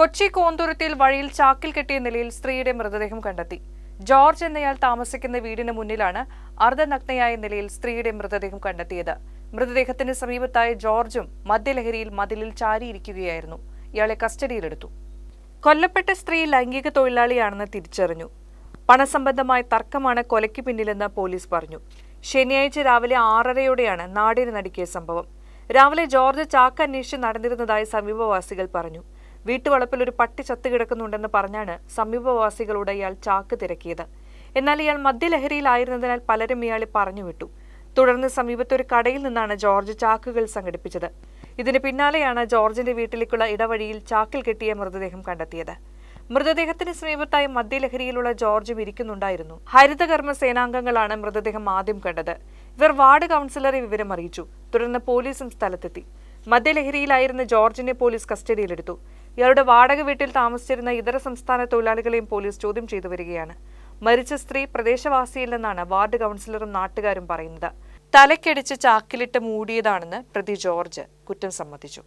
കൊച്ചി കോന്തുരുത്തിയിൽ വഴിയിൽ ചാക്കിൽ കെട്ടിയ നിലയിൽ സ്ത്രീയുടെ മൃതദേഹം കണ്ടെത്തി. ജോർജ് എന്നയാൾ താമസിക്കുന്ന വീടിന് മുന്നിലാണ് അർദ്ധനഗ്നയായ നിലയിൽ സ്ത്രീയുടെ മൃതദേഹം കണ്ടെത്തിയത്. മൃതദേഹത്തിന് സമീപത്തായ ജോർജും മദ്യലഹരിയിൽ മതിലിൽ ചാരിയിരിക്കുകയായിരുന്നു. ഇയാളെ കസ്റ്റഡിയിലെടുത്തു. കൊല്ലപ്പെട്ട സ്ത്രീ ലൈംഗിക തൊഴിലാളിയാണെന്ന് തിരിച്ചറിഞ്ഞു. പണസംബന്ധമായ തർക്കമാണ് കൊലയ്ക്ക് പിന്നിലെന്ന് പോലീസ് പറഞ്ഞു. ശനിയാഴ്ച രാവിലെ ആറരയോടെയാണ് നാടിന് നടുക്കിയ സംഭവം. രാവിലെ ജോർജ് ചാക്ക് അന്വേഷിച്ച് നടന്നിരുന്നതായി സമീപവാസികൾ പറഞ്ഞു. വീട്ടുവളപ്പിൽ ഒരു പട്ടി ചത്തുകിടക്കുന്നുണ്ടെന്ന് പറഞ്ഞാണ് സമീപവാസികളോട് ഇയാൾ ചാക്ക് തിരക്കിയത്. എന്നാൽ ഇയാൾ മദ്യലഹരിയിലായിരുന്നതിനാൽ പലരും ഇയാളെ പറഞ്ഞുവിട്ടു. തുടർന്ന് സമീപത്തെ ഒരു കടയിൽ നിന്നാണ് ജോർജ് ചാക്കുകൾ സംഘടിപ്പിച്ചത്. ഇതിന് പിന്നാലെയാണ് ജോർജിന്റെ വീട്ടിലേക്കുള്ള ഇടവഴിയിൽ ചാക്കിൽ കെട്ടിയ മൃതദേഹം കണ്ടെത്തിയത്. മൃതദേഹത്തിന് സമീപത്തായി മദ്യലഹരിയിലുള്ള ജോർജും ഇരിക്കുന്നുണ്ടായിരുന്നു. ഹരിതകർമ്മ സേനാംഗങ്ങളാണ് മൃതദേഹം ആദ്യം കണ്ടത്. ഇവർ വാർഡ് കൗൺസിലറെ വിവരം അറിയിച്ചു തുടർന്ന് പോലീസും സ്ഥലത്തെത്തി. മദ്യലഹരിയിലായിരുന്ന ജോർജിനെ പോലീസ് കസ്റ്റഡിയിലെടുത്തു. ഇയാളുടെ വാടക വീട്ടിൽ താമസിച്ചിരുന്ന ഇതര സംസ്ഥാന തൊഴിലാളികളെയും പോലീസ് ചോദ്യം ചെയ്തു വരികയാണ്. മരിച്ച സ്ത്രീ പ്രദേശവാസിയില്ലെന്നാണ് വാർഡ് കൗൺസിലറും നാട്ടുകാരും പറയുന്നത്. തലക്കടിച്ച് ചാക്കിലിട്ട് മൂടിയതാണെന്ന് പ്രതി ജോർജ് കുറ്റം സമ്മതിച്ചു.